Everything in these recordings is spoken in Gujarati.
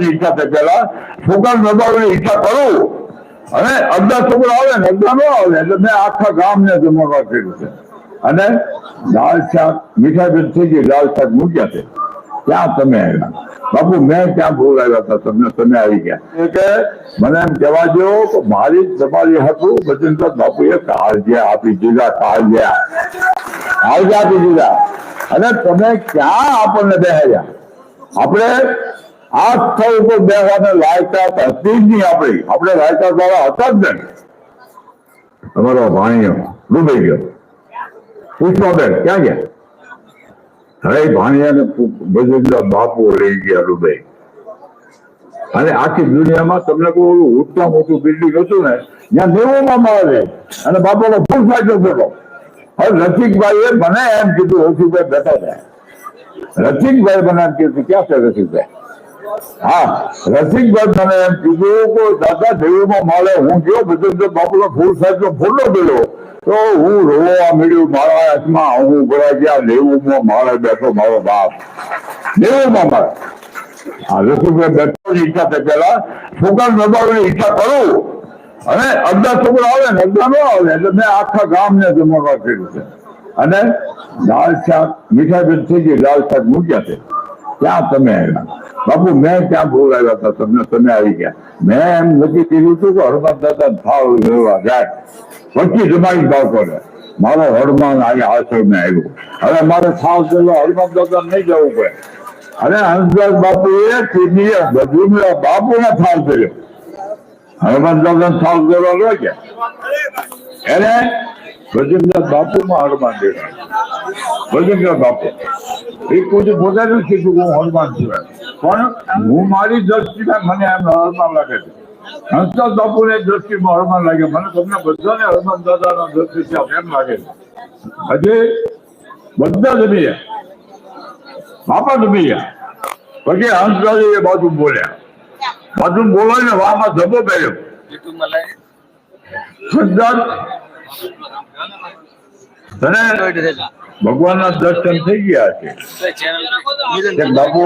બેસવાની ઈચ્છા થાય પેલા છોકરા દબાવવાની ઈચ્છા કરું. અને અડધા છોકરા આવે ને અડધા ન આવે, એટલે મેં આખા ગામને જમણવા કર્યું છે. અને દાળ શાક, મીઠાઈ બેન થઈ ગઈ દાળ શાક મૂક્યા છે. ક્યાં તમે આવ્યા? બાપુ, મેં ક્યાં ભૂલ હતા? તમને તમે આવી ગયા. કે મને એમ કહેવા દો કે મારી તમારી હતું બચનદાસ બાપુએ કાળજ્યા આપી દીધા કાળજ્યા કાળજ્યા આપી દીધા. અને તમે ક્યાં આપણને બેહાડ્યા? આપણે આ સ્થળ ઉપર બેસવાને લાયકાત હતી જ નહીં આપણી. આપણે લાયકાત વાળા હતા જ નહીં. તમારો ભાણીઓ ડૂબી ગયો. પુષ્પાબેન ક્યાં ગયા? હવે ભાણિયાને બજરંગના બાપુ લઈ ગયા ડૂબે. અને આખી દુનિયામાં તમને કોઈ ઓલું ઉત્તમ મોટું બિલ્ડિંગ હતું ને, ત્યાં નેવોમાં મળે અને બાપાનો ફૂલ ફાયદો થતો હવે રસિકભાઈએ મને એમ કીધું, રસિકભાઈ બેઠા છે રસિકભાઈ મને એમ કીધું, ક્યાં છે રસિકભાઈ? હા, રસિકભાઈ મને એમ કીધું કે દાદા દેવીમાં મળે હું ગયો બજરંગ બાપુનો ફૂલ સાહેબ નો ફૂલો ગયો તો હું રોવા મળ્યું મારા હાથમાં હું ઉભરા ગયા દેવુમાં મારે બેઠો મારો બાપ. દેવુમાં મારે હા રસિકભાઈ બેઠવાની ઈચ્છા થઈ પેલા છોકરા દબાવવાની ઈચ્છા કરું. અને અડધા છોકરા આવે ને, અડધા ન આવે, એટલે મેં આખા ગામને જમવા કર્યું છે. અને દાળ શાક, મીઠાઈ થઈ ગઈ દાળ શાક મૂક્યા છે. ક્યાં તમે આવ્યા? બાપુ, મેં ત્યાં બોલાવ્યા હતા? તમને તમે આવી ગયા. મેં એમ નક્કી કર્યું હતું કે હનુમાન દાદા ભાવ લેવા જાય. પછી જમાઈ બાળકોને મારો હનુમાન અહીંયા આશ્રમે આવ્યો. હવે મારે થાવ જેલો હનુમાન દાદા નહીં જવું પડે. અને હંસદાસ બાપુએ કિડની બધું બાપુને થાવ કર્યો. હનુમાન દાદા થાવ કર્યો લો કે એને ભજનદાસ બાપુમાં હનુમાન દેખાય ભજનદાસ બાપુ એ કોઈ પોતાને જ કીધું હું હનુમાન છું પણ હું મારી દ્રષ્ટિમાં મને એમ હનુમાન લાગે છે. હંસદાસ બાપુને દ્રષ્ટિમાં હનુમાન લાગે. મને તમને બધાને હનુમાન દાદાના દ્રષ્ટિ છે એમ લાગે હજી બધા જમી બાપા જમી ગયા પછી હંસદાસ એ બાજુ બોલ્યા. બાજુ બોલાવીને ને વામાં ધબો પહેર્યો. હંસદાસ તને ભગવાનના દર્શન થઈ ગયા છે. બાપુ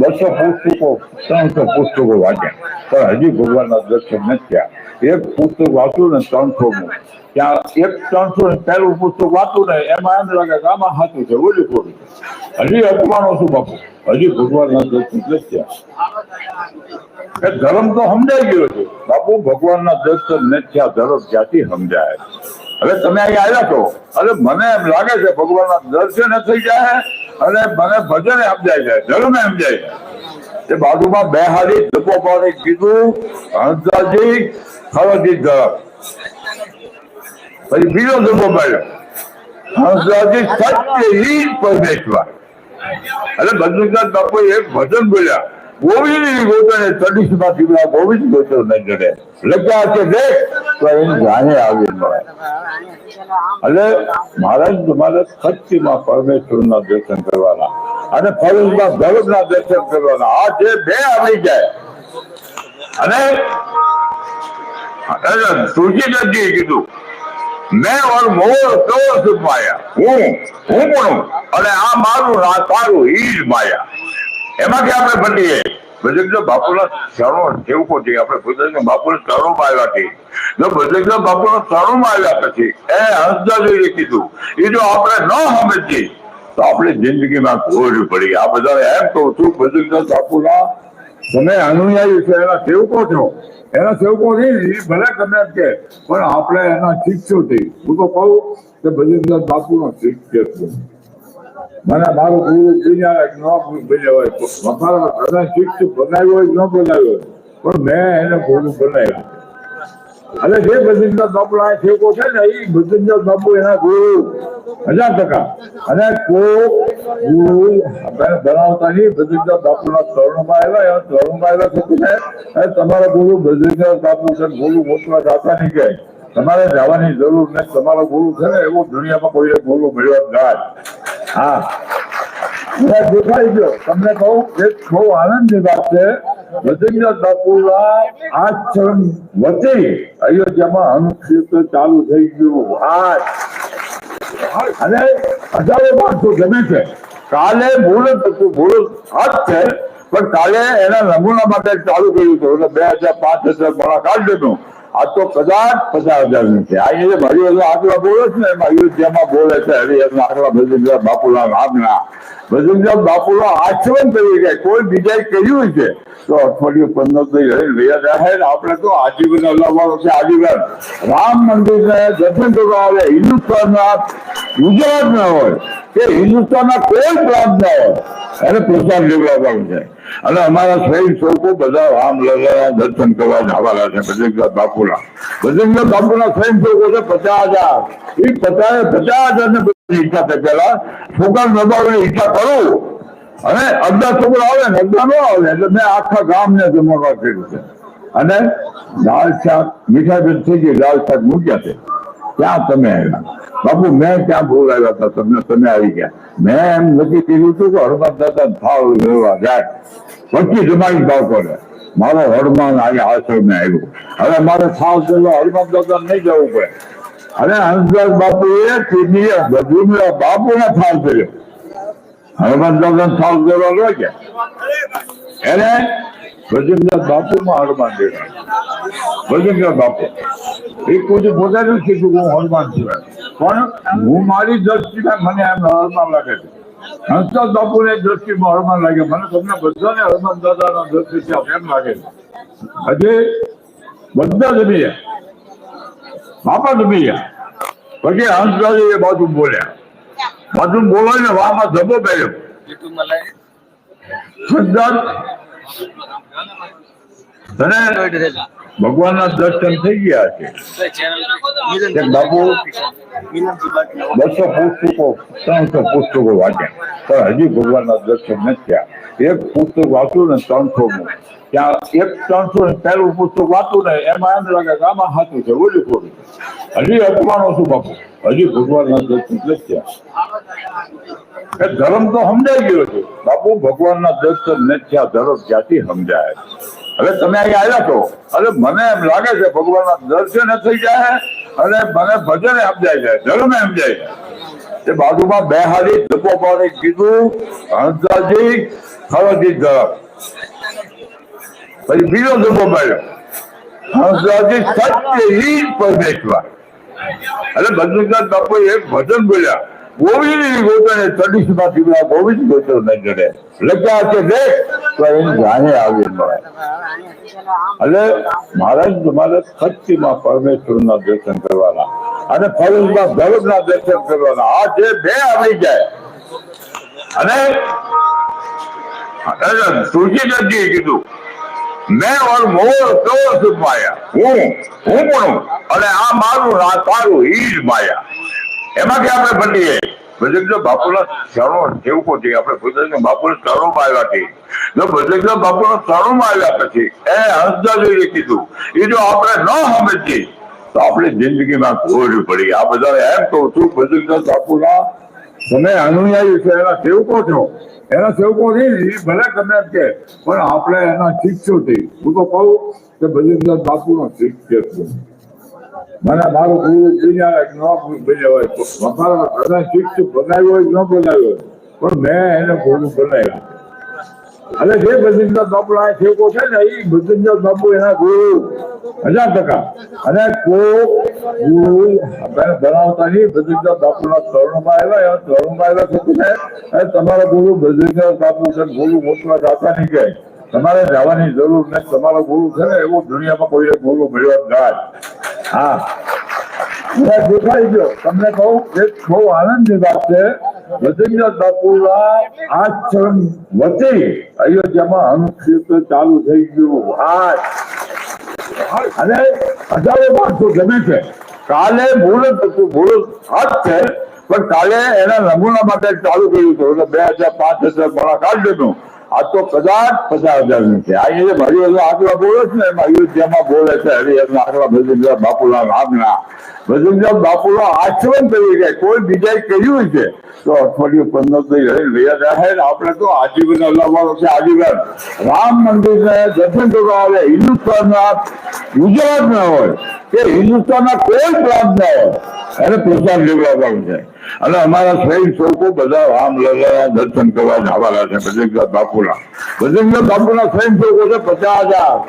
બસો પુસ્તકો, ત્રણસો પુસ્તકો વાંચ્યા. પણ હજી ભગવાનના દર્શન નથી એક પુસ્તક વાંચું ને ત્રણસો નું. ત્યાં એક ત્રણસો ને પહેલું પુસ્તક વાંચું ને એમાં એમ લાગે કે આમાં સાચું છે, ઓલું ખોટું હજી અપમાનો છું બાપુ. હજી ભગવાનના દર્શન નથી થયા. ધર્મ તો સમજાઈ ગયો છે. બાપુ, ભગવાનના દર્શન નથી થયા. ધર્મ ક્યાંથી સમજાય? હવે તમે અહીં આવ્યા છો. અને મને એમ લાગે છે ભગવાનના દર્શન થઈ જાય અને મને ભજન સમજાય જાય ધર્મ સમજાય જાય તે બાજુમાં બે હારી ધપો પાણી કીધું, હંસાજી ખરજી ધરમ. પછી બીજો ધપો પાડ્યો હંસાજી, સત્ય ઈ પરમેશ્વર. એટલે બદ્રીનાથ બાપુ એક ભજન બોલ્યા. ગોવિંદ ગોતને ચડીસમાં દીવડા ગોવિંદ ગોતો નહીં જડે. લખ્યા છે દેખ તો એની જાણે આવી એટલે મહારાજ તમારે સત્યમાં પરમેશ્વરના દર્શન કરવાના. અને ફરજમાં ધર્મના દર્શન કરવાના. આ જે બે આવી જાય. અને તુલસીદાસજીએ કીધું, મેં ઓર મોર તો માયા. હું હું પણ અને આ મારું ના તારું ઈ જ માયા. એમાંથી આપણે બનીએ બજરંગ બાપુના ચરણો સેવકો છે. આપણે બજરંગ બાપુના ચરણોમાં આવ્યા છે. જો બજરંગ બાપુના ચરણોમાં આવ્યા પછી, એ હંસદાસજીએ કીધું એ જો આપણે ન સમજીએ, તો આપણે જિંદગીમાં ખોરવી પડી. આ બધા એમ કહું છું બજરંગ બાપુના, તમે અનુયાયી છો, એના સેવકો છો. એના સેવકો નહીં ભલે તમે એમ કે, પણ આપણે એના શિક્ષો થઈ હું તો કહું કે બજરંગ બાપુનો શિક્ષક છું. મને મારું ગુરુ બનાવ્યો પણ મેં એને ગુરુ બનાવ્યા અને જે બદ્રીનાથ બાપુ સેવકો છે ને એ બદ્રીનાથ બાપુ એના ગુરુ. હજાર ટકા. અને બનાવતા નહીં બદ્રીનાથ બાપુના તરુણમાં આવ્યા એવા તરુણમાં આવ્યા થતું છે તમારા ગુરુ બદ્રીનાથ બાપુ છે ગુરુ મોટવા જાતા નહીં કે. તમારે જવાની જરૂર નથી તમારો ગુરુ છે ને, એવું દુનિયામાં કોઈ ગુરુ મળ્યો જ હા. દેખાઈ ગયો તમને કહું એક બહુ આનંદની વાત છે. બદ્રીનાથ બાપુના આશ્રમ વચ્ચે અયોધ્યામાં હનુક્ષેત્ર ચાલુ થઈ ગયું. હા અને હજારો માણસો ગમે છે. કાલે ભૂલ હતું ભૂલ હાથ છે પણ કાલે એના નમૂના માટે ચાલુ કર્યું હતું એટલે બે હજાર પાંચ હજાર ભણા કાઢી દીધું આ તો કદાચ પચાસ હજારનું છે. આ જે મારી આંકડા બોલે છે ને અયોધ્યામાં બોલે છે હરિહરના આંકડા ભજનલાલ બાપુલા રામના ભજનલાલ બાપુલા આચરણ ગયા કોઈ બીજાએ કહ્યું છે? તો અઠવાડિયું પંદરથી રહ્યા રહે ને આપણે તો આજીવન અલાવવાનો છે, આજીવન. રામ મંદિરને દર્શન કરવા આવે, હિન્દુસ્તાનના ગુજરાતના હોય કે હિન્દુસ્તાનના કોઈ પ્રાંત ના હોય, એને પ્રસાદ લેવડાવવાનું છે. અને અમારા સ્વયં સેવકો બધા આમ લલ્લાના દર્શન કરવા જવાના છે. બજરંગનાથ બાપુના. બજરંગનાથ બાપુના સ્વયં સેવકો છે પચાસ હજાર. એ પચાસ પચાસ હજાર ને બધી ઈચ્છા છે પેલા છોકરા નબાવવાની ઈચ્છા કરું. અને અડધા છોકરા આવે ને અડધા ન આવે, એટલે મેં આખા ગામને જમણવા કર્યું છે. અને દાળ શાક, મીઠાઈ થઈ ગઈ દાળ શાક મૂક્યા છે. ક્યાં તમે આવ્યા? બાપુ, મેં ક્યાં બોલાવ્યા હતા? તમને તમે આવી ગયા. મેં એમ નક્કી કર્યું હતું કે હનુમાન દાદા ભાવ લેવા જાય. પછી જમાઈ કરે મારો હનુમાન આજે આશ્રમે આવ્યો. હવે મારે થાવ લેવા હનુમાન દાદા નહીં જવું પડે. અને હંસદાસ બાપુ એ બધું બાપુને થાવ કર્યો. હનુમાન દાદા થાવ લેવા ન ગયા. એને ભજનદાસ બાપુમાં હનુમાન દેવા ભજનદાસ બાપુ. એ કોઈ પોતાનું કીધું કે હું હનુમાન છું પણ હું મારી દ્રષ્ટિમાં મને એમ હનુમાન લાગે છે. હંસદાસ બાપુને દ્રષ્ટિમાં હનુમાન લાગે મને તમને બધાને હનુમાન દાદાના દ્રષ્ટિ એમ લાગે છે. હજી બધા જમી ગયા બાપા જમી ગયા પછી હંસદાસ એ બાજુ બોલ્યા. બાજુ બોલાવીને વાહમાં ધબો પહેર્યો. તને ભગવાનના દર્શન થઈ ગયા છે. બાપુ, બસો પુસ્તકો, ત્રણસો પુસ્તકો વાંચ્યા. પણ હજી ભગવાનના દર્શન નથી એક પુસ્તક વાંચું ને ત્રણસો નું. ત્યાં એક ત્રણસો ને પહેલું પુસ્તક વાંચું ને એમાં એમ લાગે કે આમાં સાચું છે, ઓલું ખોટું. હજી અપમાનો છું બાપુ. હજી ભગવાનના દર્શન નથી એ ધર્મ તો સમજાઈ ગયો છે. બાપુ, ભગવાનના દર્શન ને ત્યાં ધર્મ જ્યાંથી સમજાય? હવે તમે અહીં આવ્યા છો. અરે મને એમ લાગે છે ભગવાનના દર્શન થઈ જાય અને મને ભજન સમજાય જાય ધર્મ સમજાય જાય તે બાજુમાં બે હારી ધપો પાણી કીધું, હંસાજી ખરજી ધરમ પછી બીજો ધબ્બો પાડ્યો, હંસાજી, સત્ય ઈ પરમેશ્વર. એટલે બદ્રીનાથ બાપુ એક ભજન બોલ્યા. ગોવિંદ ગોતને દર્શન કરવાના અને ફરજમાં ધર્મના દર્શન કરવાના. આ જે બે આવી જાય. અને તુલસીદાસજીએ કીધું, મેં ઓર મોર કેવો સુખ માયા. હું હું પણ અને આ મારું ના તારું ઈ માયા. એમાંથી આપણે બનીએ ભજનજો બાપુના ચરણો સેવકો છે આપણે ભજનજો બાપુના ચરણોમાં આવ્યા છે જો ભજનજો બાપુના ચરણોમાં આવ્યા પછી એ હંસદાસજીએ કીધું એ જો આપણે ન સમજીએ તો આપણે જિંદગીમાં ખોરવી પડી. આ બધા એમ કહું છું ભજનજો બાપુના તમે અનુયાયી છે, એના સેવકો છો. એના સેવકો નહીં ભલે તમે એમ કે, પણ આપણે એના શિક્ષો થી હું તો કહું કે ભજનદાસ બાપુનો શિષ્ય છું. મને મારું ગુરુ દુનિયા ન બન્યા હોય. બનાવ્યો હોય, ન બનાવ્યો પણ મેં એને ગુરુ બનાવ્યો અને જે ભજનદાસ બાપુ આ ઠેકો છે ને એ ભજનદાસ બાપુ એના ગુરુ. હજાર ટકા. અને કોઈ ગુરુ આપણે બનાવતા નહીં. ભજનદાસ બાપુના ચરણોમાં આવ્યા એવા ચરણોમાં આવ્યા છે તમે અને તમારા ગુરુ ભજનદાસ બાપુ છે ગુરુ મોટવા જાતા નહીં જાય તમારે જવાની જરૂર નથી. તમારો ગુરુ છે ને, એવો દુનિયામાં કોઈને ગુરુ મળ્યો જ ના ચાલુ થઈ ગયું અને હજારો માણસો ગમે છે. કાલે મુહૂર્ત હતું મુહૂર્ત હાથ છે. પણ કાલે એના નમૂના માટે ચાલુ કર્યું હતું. એટલે બે હજાર પાંચ હજાર કાઢી દીધું આ તો કદાચ પચાસ હજારનું છે. આ જે અંદર આંકડા બોલે છે ને, એમાં અયોધ્યામાં બોલે છે હરિહરના આંકડા ભજનલાલ બાપુલા રામના ભજનલાલ બાપુલા આચરણ તરીકે કોઈ બીજાએ કર્યું છે? તો અઠવાડિયું પંદરથી રહ્યા રહે આપણે તો આજીવન અલાવવાનો છે આજીવન. રામ મંદિરને દર્શન કરવા આવે, હિન્દુસ્તાનના ગુજરાતના હોય, કે હિન્દુસ્તાનના કોઈ પ્રાંત ના હોય, એને પ્રસાદ લેવડાવવાનું છે. અને અમારા સૈન લોકો બધા રામલલ્લાના દર્શન કરવા જવાના છે. બજરંગનાથ બાપુના. બજરંગનાથ બાપુના સૈન લોકો છે પચાસ હજાર.